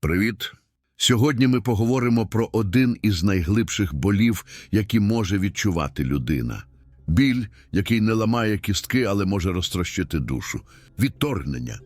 Привіт! Сьогодні ми поговоримо про один із найглибших болів, які може відчувати людина. Біль, який не ламає кістки, але може розтрощити душу. Відторгнення.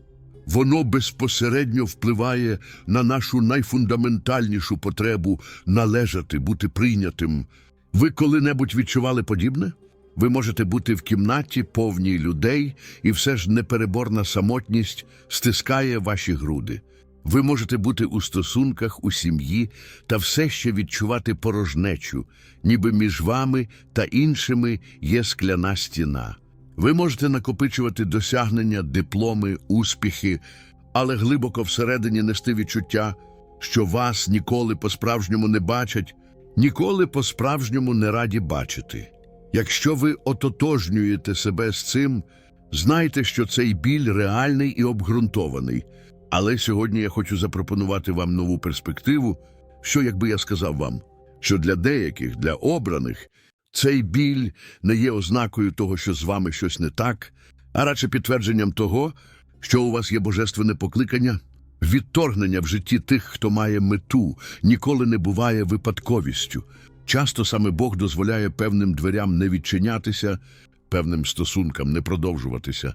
Воно безпосередньо впливає на нашу найфундаментальнішу потребу належати, бути прийнятим. Ви коли-небудь відчували подібне? Ви можете бути в кімнаті повній людей, і все ж непереборна самотність стискає ваші груди. Ви можете бути у стосунках, у сім'ї та все ще відчувати порожнечу, ніби між вами та іншими є скляна стіна. Ви можете накопичувати досягнення, дипломи, успіхи, але глибоко всередині нести відчуття, що вас ніколи по-справжньому не бачать, ніколи по-справжньому не раді бачити. Якщо ви ототожнюєте себе з цим, знайте, що цей біль реальний і обґрунтований. Але сьогодні я хочу запропонувати вам нову перспективу, що, якби я сказав вам, що для деяких, для обраних, цей біль не є ознакою того, що з вами щось не так, а радше підтвердженням того, що у вас є божественне покликання. Відторгнення в житті тих, хто має мету, ніколи не буває випадковістю. Часто саме Бог дозволяє певним дверям не відчинятися, певним стосункам не продовжуватися,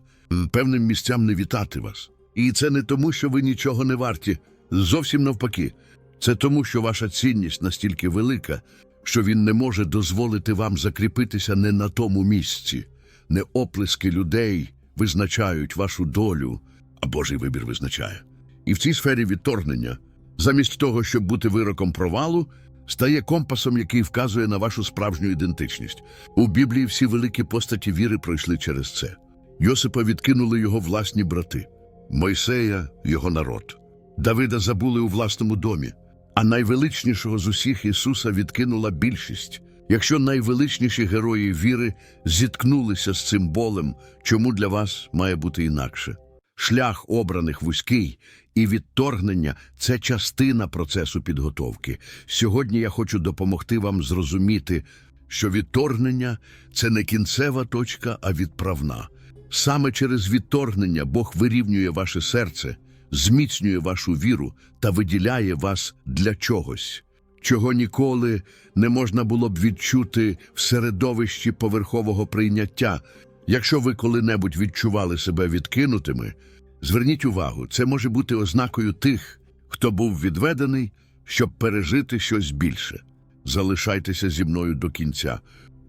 певним місцям не вітати вас. І це не тому, що ви нічого не варті, зовсім навпаки. Це тому, що ваша цінність настільки велика, що він не може дозволити вам закріпитися не на тому місці. Не оплески людей визначають вашу долю, а Божий вибір визначає. І в цій сфері відторгнення, замість того, щоб бути вироком провалу, стає компасом, який вказує на вашу справжню ідентичність. У Біблії всі великі постаті віри пройшли через це. Йосипа відкинули його власні брати, Мойсея його народ. Давида забули у власному домі, а найвеличнішого з усіх Ісуса відкинула більшість. Якщо найвеличніші герої віри зіткнулися з цим болем, чому для вас має бути інакше? Шлях обраних вузький і відторгнення це частина процесу підготовки. Сьогодні я хочу допомогти вам зрозуміти, що відторгнення це не кінцева точка, а відправна. Саме через відторгнення Бог вирівнює ваше серце, зміцнює вашу віру та виділяє вас для чогось, чого ніколи не можна було б відчути в середовищі поверхового прийняття. Якщо ви коли-небудь відчували себе відкинутими, зверніть увагу, це може бути ознакою тих, хто був відведений, щоб пережити щось більше. Залишайтеся зі мною до кінця.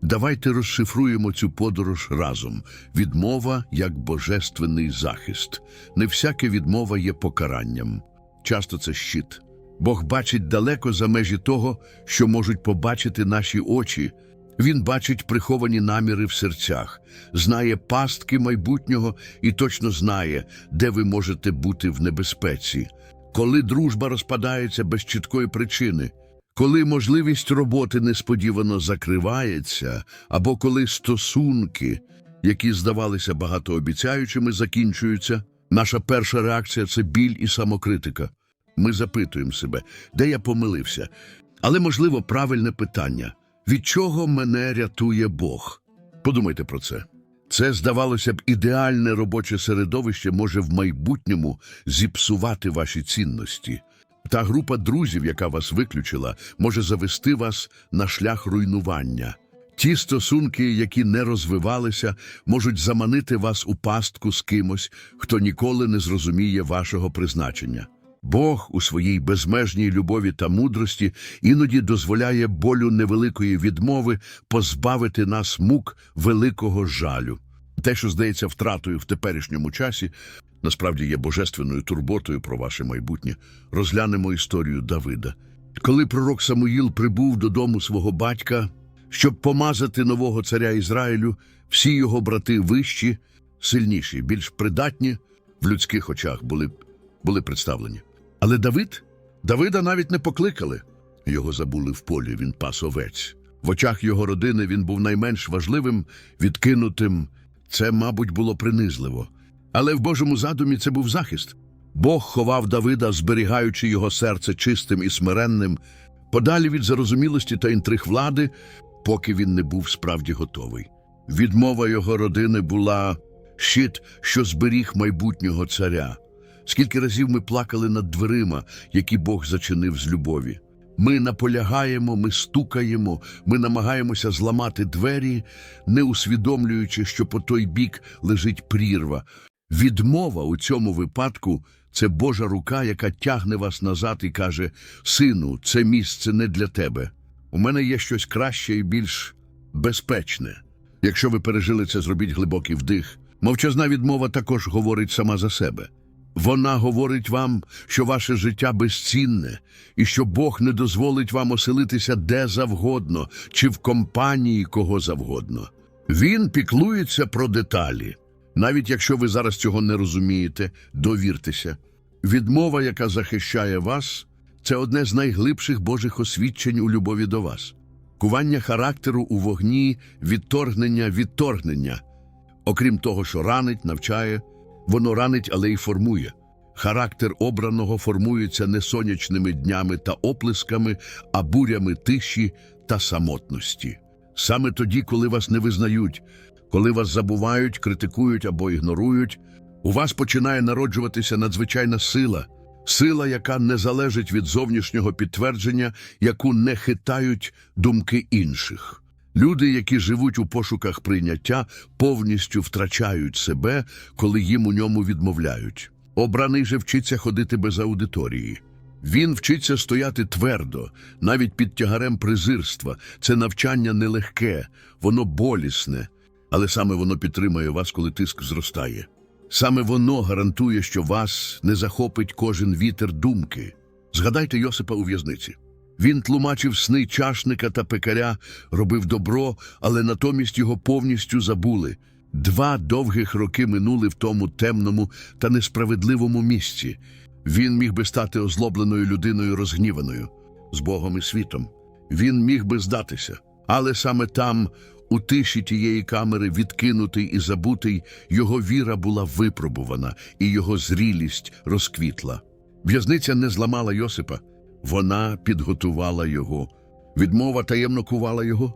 Давайте розшифруємо цю подорож разом. Відмова як божественний захист. Не всяка відмова є покаранням. Часто це щит. Бог бачить далеко за межі того, що можуть побачити наші очі. Він бачить приховані наміри в серцях, знає пастки майбутнього і точно знає, де ви можете бути в небезпеці. Коли дружба розпадається без чіткої причини, коли можливість роботи несподівано закривається, або коли стосунки, які здавалися багатообіцяючими, закінчуються, наша перша реакція це біль і самокритика. Ми запитуємо себе, де я помилився. Але, можливо, правильне питання від чого мене рятує Бог? Подумайте про це. Це, здавалося б, ідеальне робоче середовище може в майбутньому зіпсувати ваші цінності. Та група друзів, яка вас виключила, може завести вас на шлях руйнування. Ті стосунки, які не розвивалися, можуть заманити вас у пастку з кимось, хто ніколи не зрозуміє вашого призначення. Бог у своїй безмежній любові та мудрості іноді дозволяє болю невеликої відмови позбавити нас мук великого жалю. Те, що здається втратою в теперішньому часі, насправді є божественною турботою про ваше майбутнє. Розглянемо історію Давида. Коли пророк Самуїл прибув додому свого батька, щоб помазати нового царя Ізраїлю, всі його брати вищі, сильніші, більш придатні в людських очах були, були представлені. Але Давид? Давида навіть не покликали. Його забули в полі, він пас овець. В очах його родини він був найменш важливим, відкинутим. Це, мабуть, було принизливо. Але в Божому задумі це був захист. Бог ховав Давида, зберігаючи його серце чистим і смиренним, подалі від зарозумілості та інтриг влади, поки він не був справді готовий. Відмова його родини була щит, що зберіг майбутнього царя. Скільки разів ми плакали над дверима, які Бог зачинив з любові. Ми наполягаємо, ми стукаємо, ми намагаємося зламати двері, не усвідомлюючи, що по той бік лежить прірва. Відмова у цьому випадку це Божа рука, яка тягне вас назад і каже: Сину, це місце не для тебе. У мене є щось краще і більш безпечне. Якщо ви пережили це, зробіть глибокий вдих. Мовчазна відмова також говорить сама за себе. Вона говорить вам, що ваше життя безцінне, і що Бог не дозволить вам оселитися де завгодно, чи в компанії кого завгодно. Він піклується про деталі. Навіть якщо ви зараз цього не розумієте, довіртеся. Відмова, яка захищає вас, це одне з найглибших Божих освідчень у любові до вас. Кування характеру у вогні, відторгнення, відторгнення. Окрім того, що ранить, навчає, воно ранить, але й формує. Характер обраного формується не сонячними днями та оплесками, а бурями тиші та самотності. Саме тоді, коли вас не визнають, коли вас забувають, критикують або ігнорують, у вас починає народжуватися надзвичайна сила, сила, яка не залежить від зовнішнього підтвердження, яку не хитають думки інших. Люди, які живуть у пошуках прийняття, повністю втрачають себе, коли їм у ньому відмовляють. Обраний же вчиться ходити без аудиторії. Він вчиться стояти твердо, навіть під тягарем презирства. Це навчання нелегке, воно болісне, але саме воно підтримує вас, коли тиск зростає. Саме воно гарантує, що вас не захопить кожен вітер думки. Згадайте Йосипа у в'язниці. Він тлумачив сни чашника та пекаря, робив добро, але натомість його повністю забули. Два довгих роки минули в тому темному та несправедливому місці. Він міг би стати озлобленою людиною розгніваною з Богом і світом. Він міг би здатися, але саме там, у тиші тієї камери, відкинутий і забутий, його віра була випробувана, і його зрілість розквітла. В'язниця не зламала Йосипа, вона підготувала його. Відмова таємно кувала його.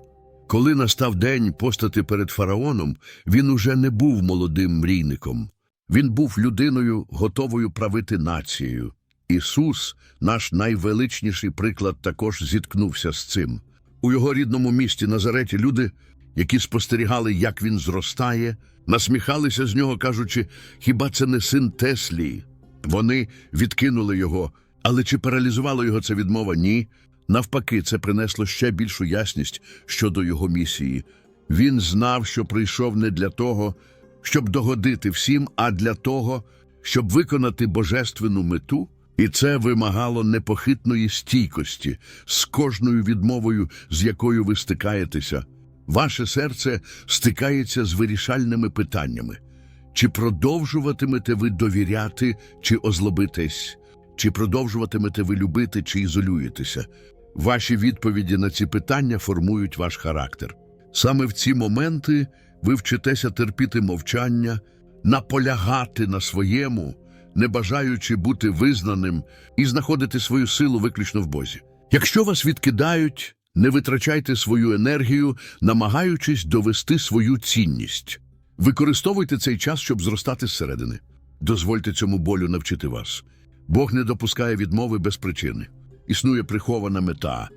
Коли настав день постати перед фараоном, він уже не був молодим мрійником. Він був людиною, готовою правити нацією. Ісус, наш найвеличніший приклад, також зіткнувся з цим. У його рідному місті Назареті люди, які спостерігали, як він зростає, насміхалися з нього, кажучи, хіба це не син Теслії? Вони відкинули його, але чи паралізувало його це відмова? Ні. Навпаки, це принесло ще більшу ясність щодо його місії. Він знав, що прийшов не для того, щоб догодити всім, а для того, щоб виконати божественну мету, і це вимагало непохитної стійкості з кожною відмовою, з якою ви стикаєтеся. Ваше серце стикається з вирішальними питаннями. Чи продовжуватимете ви довіряти, чи озлобитесь? Чи продовжуватимете ви любити, чи ізолюєтеся? Ваші відповіді на ці питання формують ваш характер. Саме в ці моменти ви вчитеся терпіти мовчання, наполягати на своєму, не бажаючи бути визнаним і знаходити свою силу виключно в Бозі. Якщо вас відкидають, не витрачайте свою енергію, намагаючись довести свою цінність. Використовуйте цей час, щоб зростати зсередини. Дозвольте цьому болю навчити вас. Бог не допускає відмови без причини. Існує прихована мета.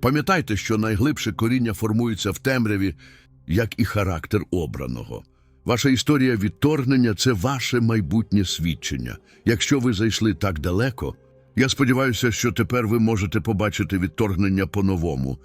Пам'ятайте, що найглибше коріння формується в темряві, як і характер обраного. Ваша історія відторгнення це ваше майбутнє свідчення. Якщо ви зайшли так далеко, я сподіваюся, що тепер ви можете побачити відторгнення по-новому.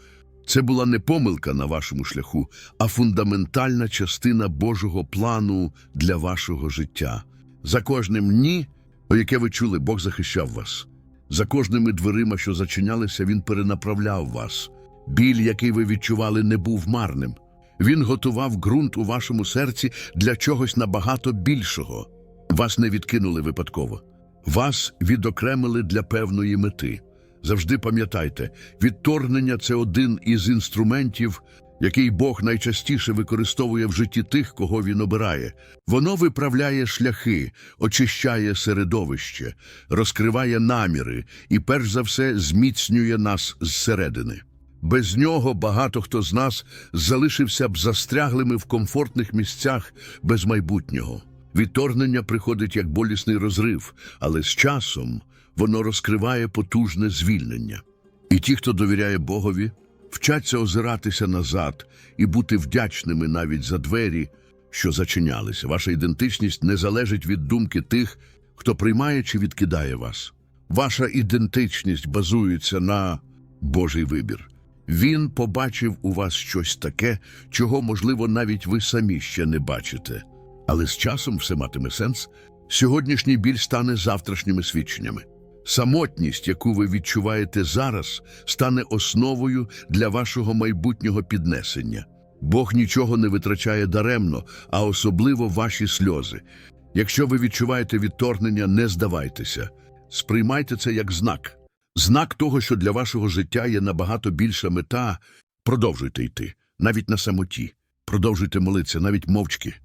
Це була не помилка на вашому шляху, а фундаментальна частина Божого плану для вашого життя. За кожним ні, яке ви чули, Бог захищав вас. За кожними дверима, що зачинялися, він перенаправляв вас. Біль, який ви відчували, не був марним. Він готував ґрунт у вашому серці для чогось набагато більшого. Вас не відкинули випадково. Вас відокремили для певної мети. Завжди пам'ятайте, відторгнення це один із інструментів, який Бог найчастіше використовує в житті тих, кого він обирає. Воно виправляє шляхи, очищає середовище, розкриває наміри і, перш за все, зміцнює нас зсередини. Без нього багато хто з нас залишився б застряглими в комфортних місцях без майбутнього. Відторгнення приходить як болісний розрив, але з часом воно розкриває потужне звільнення. І ті, хто довіряє Богові, вчаться озиратися назад і бути вдячними навіть за двері, що зачинялися. Ваша ідентичність не залежить від думки тих, хто приймає чи відкидає вас. Ваша ідентичність базується на Божий вибір. Він побачив у вас щось таке, чого, можливо, навіть ви самі ще не бачите. Але з часом все матиме сенс. Сьогоднішній біль стане завтрашніми свідченнями. Самотність, яку ви відчуваєте зараз, стане основою для вашого майбутнього піднесення. Бог нічого не витрачає даремно, а особливо ваші сльози. Якщо ви відчуваєте відторгнення, не здавайтеся. Сприймайте це як знак. Знак того, що для вашого життя є набагато більша мета. Продовжуйте йти, навіть на самоті. Продовжуйте молитися, навіть мовчки.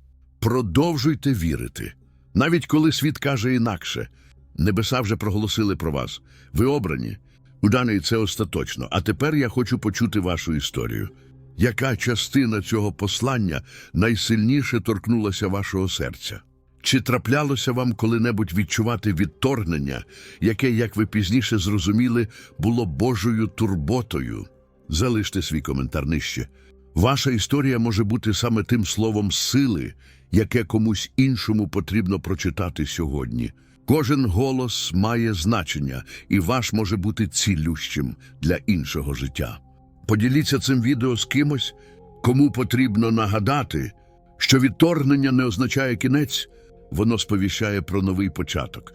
Продовжуйте вірити. Навіть коли світ каже інакше. Небеса вже проголосили про вас. Ви обрані. Уданий це остаточно. А тепер я хочу почути вашу історію. Яка частина цього послання найсильніше торкнулася вашого серця? Чи траплялося вам коли-небудь відчувати відторгнення, яке, як ви пізніше зрозуміли, було Божою турботою? Залиште свій коментар нижче. Ваша історія може бути саме тим словом сили, яке комусь іншому потрібно прочитати сьогодні. Кожен голос має значення, і ваш може бути цілющим для іншого життя. Поділіться цим відео з кимось, кому потрібно нагадати, що відторгнення не означає кінець, воно сповіщає про новий початок.